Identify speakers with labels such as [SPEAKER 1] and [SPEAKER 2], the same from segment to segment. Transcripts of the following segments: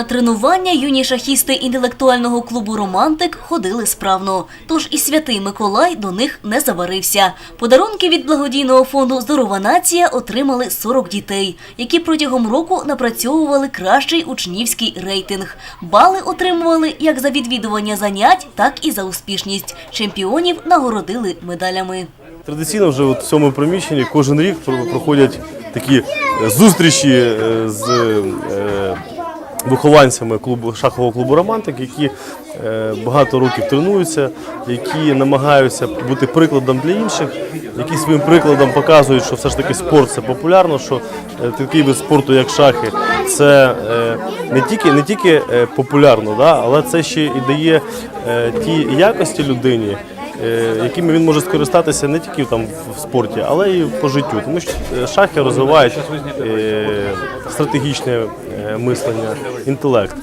[SPEAKER 1] На тренування юні шахісти інтелектуального клубу Романтик ходили справно. Тож і святий Миколай до них не заварився. Подарунки від благодійного фонду Здорова нація отримали 40 дітей, які протягом року напрацьовували кращий учнівський рейтинг. Бали отримували як за відвідування занять, так і за успішність. Чемпіонів нагородили медалями.
[SPEAKER 2] Традиційно вже от в цьому приміщенні кожен рік про- проходять такі е, зустрічі е, з е, вихованцями клубу шахового клубу Романтик, які е, багато років тренуються, які намагаються бути прикладом для інших, які своїм прикладом показують, що все ж таки спорт це популярно, що е, такий вид спорту, як шахи, це е, не тільки не тільки популярно, да, але це ще і дає ті якості людині якими він може скористатися не тільки там в спорті, але й по життю. Тому що е, шахи розвивають е, стратегічне е, мислення, інтелект.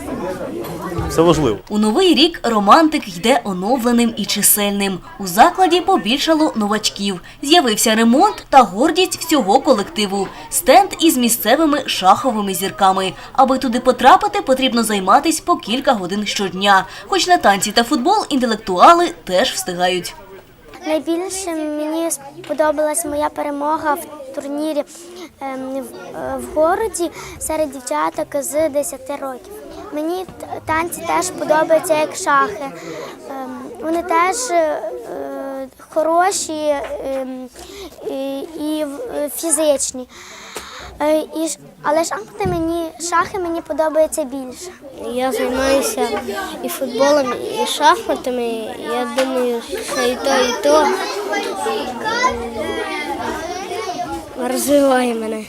[SPEAKER 2] Це важливо.
[SPEAKER 1] У новий рік романтик йде оновленим і чисельним. У закладі побільшало новачків. З'явився ремонт та гордість всього колективу. Стенд із місцевими шаховими зірками. Аби туди потрапити, потрібно займатись по кілька годин щодня. Хоч на танці та футбол інтелектуали теж встигають.
[SPEAKER 3] Найбільше мені сподобалась моя перемога в турнірі ем, в, е, в городі серед дівчаток з 10 років. Мені танці теж подобаються як шахи. Ем, Вони теж е, хороші ем, і, е, фізичні. Е, але шахи мені, шахи мені подобаються більше.
[SPEAKER 4] Я займаюся і футболом, і шахматами. Я думаю, що і то, і то розвиває мене.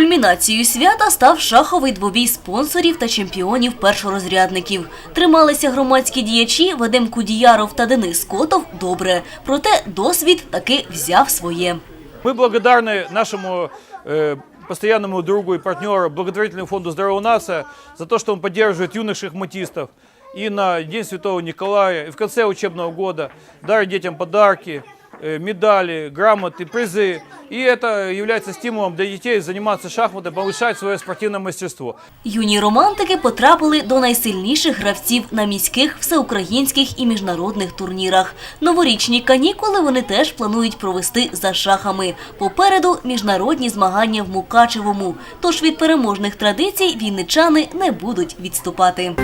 [SPEAKER 1] Кульмінацією свята став шаховий двобій спонсорів та чемпіонів першорозрядників. Трималися громадські діячі Вадим Кудіяров та Денис Котов добре. Проте досвід таки взяв своє.
[SPEAKER 5] Мы благодарны нашему э, постоянному другу и партнеру, благотворительному фонду «Здоровая нация» за то, что он поддерживает юных шахматистов и на День Святого Николая, и в конце учебного года дарит детям подарки, э, медали, грамоты, призы. И это является стимулом для детей заниматься шахматом, повышать свое спортивное мастерство.
[SPEAKER 1] Юні романтики потрапили до найсильніших гравців на міських, всеукраїнських і міжнародних турнірах. Новорічні канікули вони теж планують провести за шахами. Попереду міжнародні змагання в Мукачевому. Тож від переможних традицій вінничани не будуть відступати.